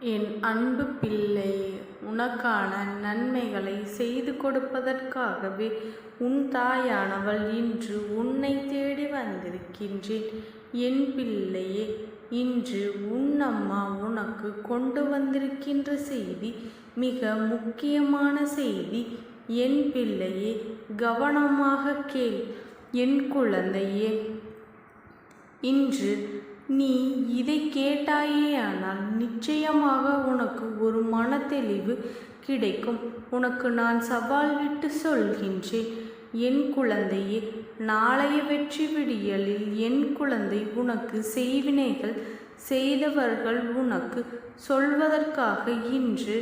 என் அன்பு பிள்ளை உனக்கான நன்மைகளை செய்து கொடுப்பதற்காகவே உன் தாயானவள் இன்று உன்னை தேடி வந்திருக்கின்றேன். என் பிள்ளையே இன்று உன் அம்மா உனக்கு கொண்டு வந்திருக்கின்ற செய்தி மிக முக்கியமான செய்தி. என் பிள்ளையே கவனமாக கேள். என் குழந்தையே இன்று நீ இதை கேட்டாயேயானால் நிச்சயமாக உனக்கு ஒரு மனத்தெளிவு கிடைக்கும். உனக்கு நான் சவால் விட்டு சொல்கின்றேன். என் குழந்தையே நாளைய வெற்றி விடியலில் என் குழந்தை உனக்கு செய்வினைகள் செய்தவர்கள் உனக்கு சொல்வதற்காக இன்று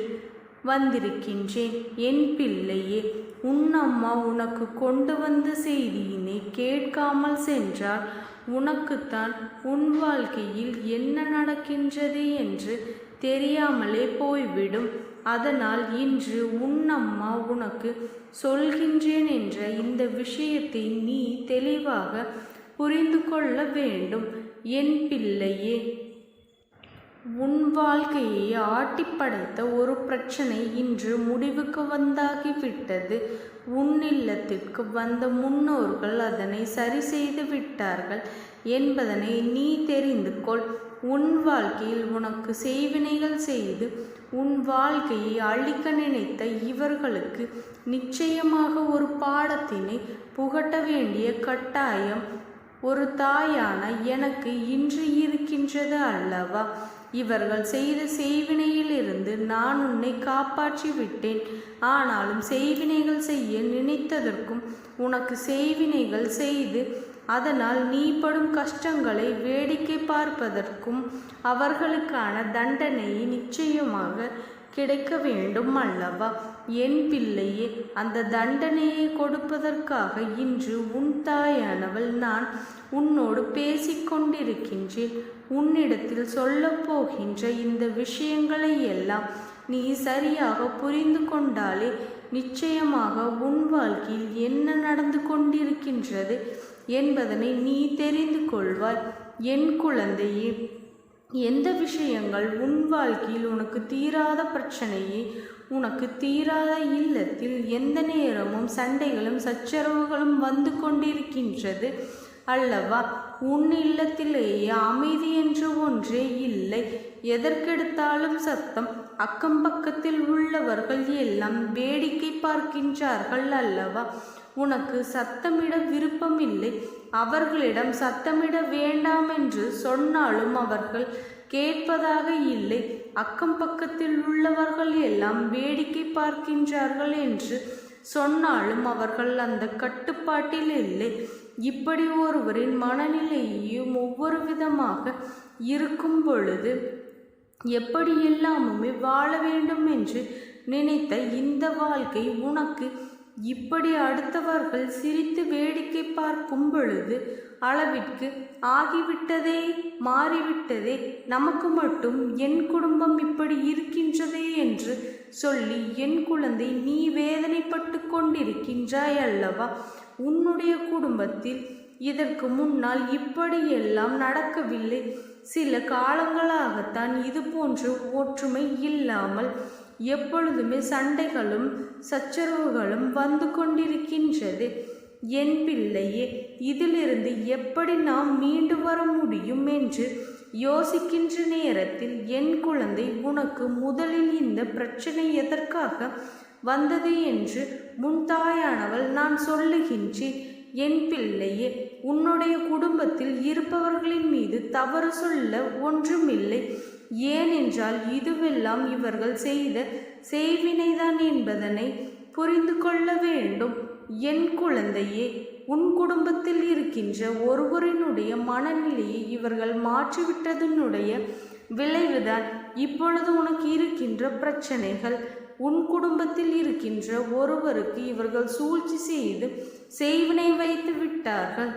வந்திருக்கின்றேன். என் பிள்ளையே உன் அம்மா உனக்கு கொண்டு வந்த செய்தியினை கேட்காமல் சென்றால் உனக்குத்தான் உன் வாழ்க்கையில் என்ன நடக்கின்றது என்று தெரியாமலே போய்விடும். அதனால் இன்று உன் அம்மா உனக்கு சொல்கின்றேன் என்ற இந்த விஷயத்தை நீ தெளிவாக புரிந்து கொள்ள வேண்டும். என் பிள்ளையே உன் வாழ்க்கையை ஆட்டிப்படைத்த ஒரு பிரச்சனை இன்று முடிவுக்கு வந்தாகிவிட்டது. உன் இல்லத்திற்கு வந்த முன்னோர்கள் அதனை சரி செய்து விட்டார்கள் என்பதனை நீ தெரிந்து கொள். உன் வாழ்க்கையில் உனக்கு செய்வினைகள் செய்து உன் வாழ்க்கையை அழிக்க நினைத்த இவர்களுக்கு நிச்சயமாக ஒரு பாடத்தினை புகட்ட வேண்டிய கட்டாயம். ஒரு தாயான எனக்கு இன்று இருக்கின்றது அல்லவா? இவர்கள் செய்த செய்வினையிலிருந்து நான் உன்னை காப்பாற்றி விட்டேன். ஆனாலும் செய்வினைகள் செய்ய நினைத்ததற்கும் உனக்கு செய்வினைகள் செய்து அதனால் நீ படும் கஷ்டங்களை வேடிக்கை பார்ப்பதற்கும் அவர்களுக்கான தண்டனையை நிச்சயமாக கிடைக்க வேண்டும் அல்லவா? என் பிள்ளையே அந்த தண்டனையை கொடுப்பதற்காக இன்று உன் தாயானவள் நான் உன்னோடு பேசிக்கொண்டிருக்கின்றேன். உன்னிடத்தில் சொல்லப்போகின்ற இந்த விஷயங்களை எல்லாம் நீ சரியாக புரிந்து கொண்டாலே நிச்சயமாக உன் வாழ்க்கையில் என்ன நடந்து கொண்டிருக்கின்றது என்பதனை நீ தெரிந்து கொள்வாய். என் குழந்தையே எந்த விஷயங்கள் உன் வாழ்க்கையில் உனக்கு தீராத பிரச்சனையே உனக்கு தீராத இல்லத்தில் எந்த நேரமும் சண்டைகளும் சச்சரவுகளும் வந்து கொண்டிருக்கின்றது அல்லவா? உன் இல்லத்திலேயே அமைதி என்று ஒன்றே இல்லை. எதற்கெடுத்தாலும் சத்தம். அக்கம் பக்கத்தில் உள்ளவர்கள் எல்லாம் வேடிக்கை பார்க்கின்றார்கள் அல்லவா? உனக்கு சத்தமிட விருப்பமில்லை. அவர்களிடம் சத்தமிட வேண்டாம் என்று சொன்னாலும் அவர்கள் கேட்பதாக இல்லை. அக்கம் பக்கத்தில் உள்ளவர்கள் எல்லாம் வேடிக்கை பார்க்கின்றார்கள் என்று சொன்னாலும் அவர்கள் அந்த கட்டுப்பாட்டில் இல்லை. இப்படி ஒருவரின் மனநிலையையும் ஒவ்வொரு விதமாக இருக்கும் பொழுது எப்படி எல்லாமுமே வாழ வேண்டும் என்று நினைத்த இந்த வாழ்க்கை உனக்கு இப்படி அடுத்தவர்கள் சிரித்து வேடிக்கை பார்க்கும் பொழுது அளவிற்கு ஆகிவிட்டதே மாறிவிட்டதே நமக்கு மட்டும் என் குடும்பம் இப்படி இருக்கின்றதே என்று சொல்லி என் குழந்தை நீ வேதனைப்பட்டு கொண்டிருக்கின்றாய் அல்லவா? உன்னுடைய குடும்பத்தில் இதற்கு முன்னால் இப்படியெல்லாம் நடக்கவில்லை. சில காலங்களாகத்தான் இது போன்று ஒற்றுமை இல்லாமல் எப்பொழுதுமே சண்டைகளும் சச்சரவுகளும் வந்து கொண்டிருக்கின்றது. என் பிள்ளையே இதிலிருந்து எப்படி நாம் மீண்டு வர முடியும் என்று யோசிக்கின்ற நேரத்தில் என் குழந்தை உனக்கு முதலில் இந்த பிரச்சனை எதற்காக வந்தது என்று முன் தாயானவள் நான் சொல்லுகின்றேன். என் பிள்ளையே உன்னுடைய குடும்பத்தில் இருப்பவர்களின் மீது தவறு சொல்ல ஒன்றுமில்லை. ஏனென்றால் இதுவெல்லாம் இவர்கள் செய்த செய்வினைதான் என்பதனை புரிந்து கொள்ள வேண்டும். என் குழந்தையே உன் குடும்பத்தில் இருக்கின்ற ஒருவரினுடைய மனநிலையை இவர்கள் மாற்றிவிட்டதனுடைய விளைவுதான் இப்பொழுது உனக்கு இருக்கின்ற பிரச்சனைகள். உன் குடும்பத்தில் இருக்கின்ற ஒருவருக்கு இவர்கள் சூழ்ச்சி செய்து செய்வினை வைத்து விட்டார்கள்.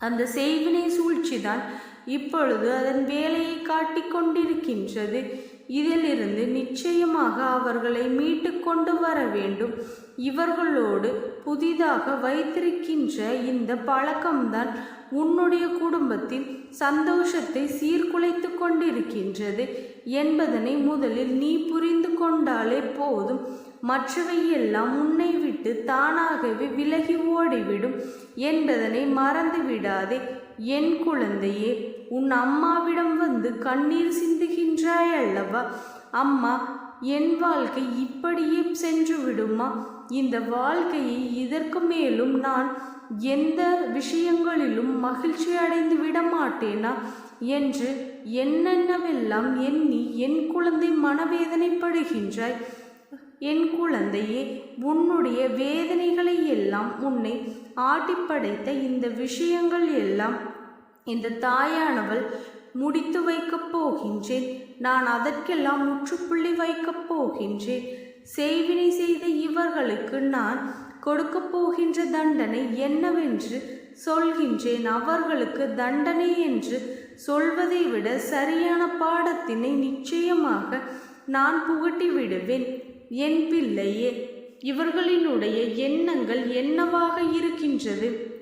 அந்த செய்வினை சூழ்ச்சிதான் இப்பொழுது அதன் வேலையை காட்டிக் கொண்டிருக்கின்றது. இதிலிருந்து நிச்சயமாக அவர்களை மீட்டு கொண்டு வர வேண்டும். இவர்களோடு புதிதாக வைத்திருக்கின்ற இந்த பழக்கம்தான் உன்னுடைய குடும்பத்தின் சந்தோஷத்தை சீர்குலைத்து கொண்டிருக்கின்றது. என்பதனை முதலில் நீ புரிந்து கொண்டாலே போதும். மற்றவை எல்லாம் உன்னை விட்டு தானாகவே விலகி ஓடிவிடும். என்பதனை மறந்து விடாதே என் குழந்தையே உன் அம்மாவிடம் வந்து கண்ணீர் சிந்துகின்றாய் அல்லவா? அம்மா என் வாழ்க்கை இப்படியே சென்று விடுமா? இந்த வாழ்க்கையை இதற்கு மேலும் நான் எந்த விஷயங்களிலும் மகிழ்ச்சி அடைந்து விட மாட்டேனா? என்று என்னென்னவெல்லாம் எண்ணி என் குழந்தை மனவேதனைப்படுகின்றாய். என் குழந்தையே உன்னுடைய வேதனைகளை எல்லாம் உன்னை ஆட்டிப்படைத்த இந்த விஷயங்கள் எல்லாம் இந்த தாயானவள் முடித்து வைக்கப் போகின்றேன். நான் அதற்கெல்லாம் முற்றுப்புள்ளி வைக்கப் போகின்றேன். செய்வினை செய்த இவர்களுக்கு நான் கொடுக்கப் போகின்ற தண்டனை என்னவென்று சொல்கின்றேன். அவர்களுக்கு தண்டனை என்று சொல்வதை விட சரியான பாடத்தினை நிச்சயமாக நான் புகட்டி விடுவேன் என் பிள்ளையே இவர்களினுடைய எண்ணங்கள் என்னவாக இருக்கின்றது?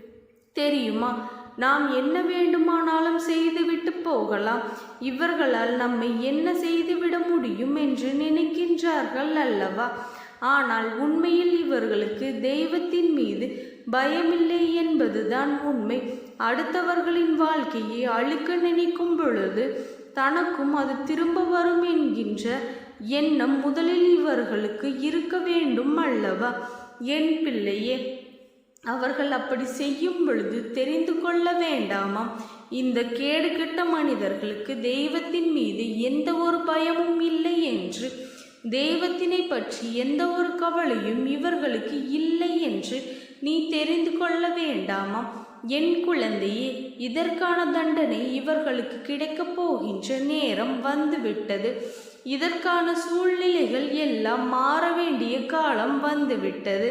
தெரியுமா? நாம் என்ன வேண்டுமானாலும் செய்துவிட்டு போகலாம். இவர்களால் நம்மை என்ன செய்துவிட முடியும் என்று நினைக்கின்றார்கள் அல்லவா? ஆனால் உண்மையில் இவர்களுக்கு தெய்வத்தின் மீது பயமில்லை என்பதுதான் உண்மை. அடுத்தவர்களின் வாழ்க்கையை அழுக்க நினைக்கும் பொழுது தனக்கும் அது திரும்ப வரும் என்கின்ற எண்ணம் முதலில் இவர்களுக்கு இருக்க வேண்டும் அல்லவா? என் பிள்ளையே அவர்கள் அப்படி செய்யும் பொழுது தெரிந்து கொள்ள வேண்டாமாம். இந்த கேடுகட்ட மனிதர்களுக்கு தெய்வத்தின் மீது எந்த ஒரு பயமும் இல்லை என்று தெய்வத்தினை பற்றி எந்த ஒரு கவலையும் இவர்களுக்கு இல்லை என்று நீ தெரிந்து கொள்ள வேண்டாமாம். என் குழந்தையே இதற்கான தண்டனை இவர்களுக்கு கிடைக்கப் போகின்ற நேரம் வந்துவிட்டது. இதற்கான சூழ்நிலைகள் எல்லாம் மாற வேண்டிய காலம் வந்துவிட்டது.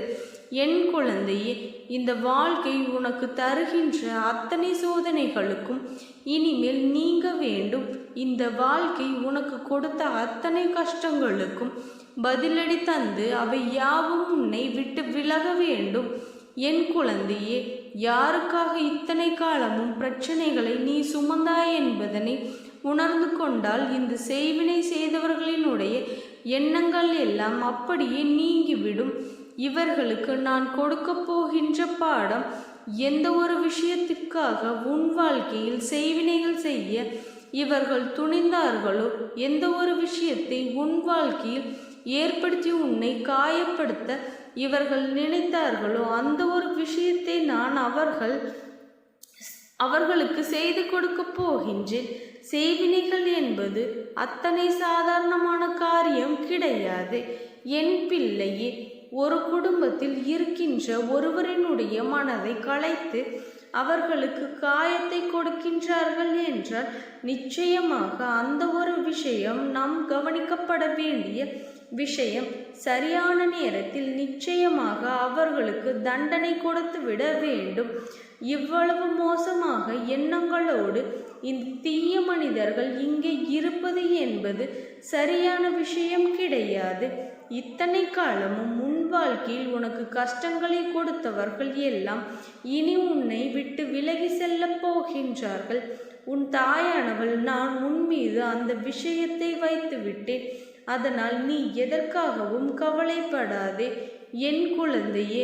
என் குழந்தையே இந்த வாழ்க்கை உனக்கு தருகின்ற அத்தனை சோதனைகளுக்கும் இனிமேல் நீங்க வேண்டும். இந்த வாழ்க்கை உனக்கு கொடுத்த அத்தனை கஷ்டங்களுக்கும் பதிலடி தந்து அவை யாவும் உன்னை விட்டு விலக வேண்டும். என் குழந்தையே யாருக்காக இத்தனை காலமும் பிரச்சனைகளை நீ சுமந்தாய் என்பதனை உணர்ந்து கொண்டால் இந்த செய்வினை செய்தவர்களினுடைய எண்ணங்கள் எல்லாம் அப்படியே நீங்கிவிடும். இவர்களுக்கு நான் கொடுக்கப் போகின்ற பாடம் எந்த ஒரு விஷயத்திற்காக உன் வாழ்க்கையில் செய்வினைகள் செய்ய இவர்கள் துணிந்தார்களோ எந்த ஒரு விஷயத்தை உன் வாழ்க்கையில் ஏற்படுத்தி உன்னை காயப்படுத்த இவர்கள் நினைத்தார்களோ அந்த ஒரு விஷயத்தை நான் அவர்கள் அவர்களுக்கு செய்து கொடுக்கப் போகின்றேன். செய்வினைகள் என்பது அத்தனை சாதாரணமான காரியம் கிடையாது. என் பிள்ளையே ஒரு குடும்பத்தில் இருக்கின்ற ஒருவரினுடைய மனதை கலைத்து அவர்களுக்கு காயத்தை கொடுக்கின்றார்கள் என்றால் நிச்சயமாக அந்த ஒரு விஷயம் நாம் கவனிக்கப்பட வேண்டிய விஷயம். சரியான நேரத்தில் நிச்சயமாக அவர்களுக்கு தண்டனை கொடுத்து விட வேண்டும். இவ்வளவு மோசமாக எண்ணங்களோடு இந்த தீய மனிதர்கள் இங்கே இருப்பது என்பது சரியான விஷயம் கிடையாது. இத்தனை காலமும் முன் வாழ்க்கையில் உனக்கு கஷ்டங்களை கொடுத்தவர்கள் எல்லாம் இனி உன்னை விட்டு விலகி செல்லப் போகின்றார்கள். உன் தாயானவள் நான் உன் மீது அந்த விஷயத்தை வைத்து விட்டேன் அதனால் நீ எதற்காகவும் கவலைப்படாதே. என் குழந்தையே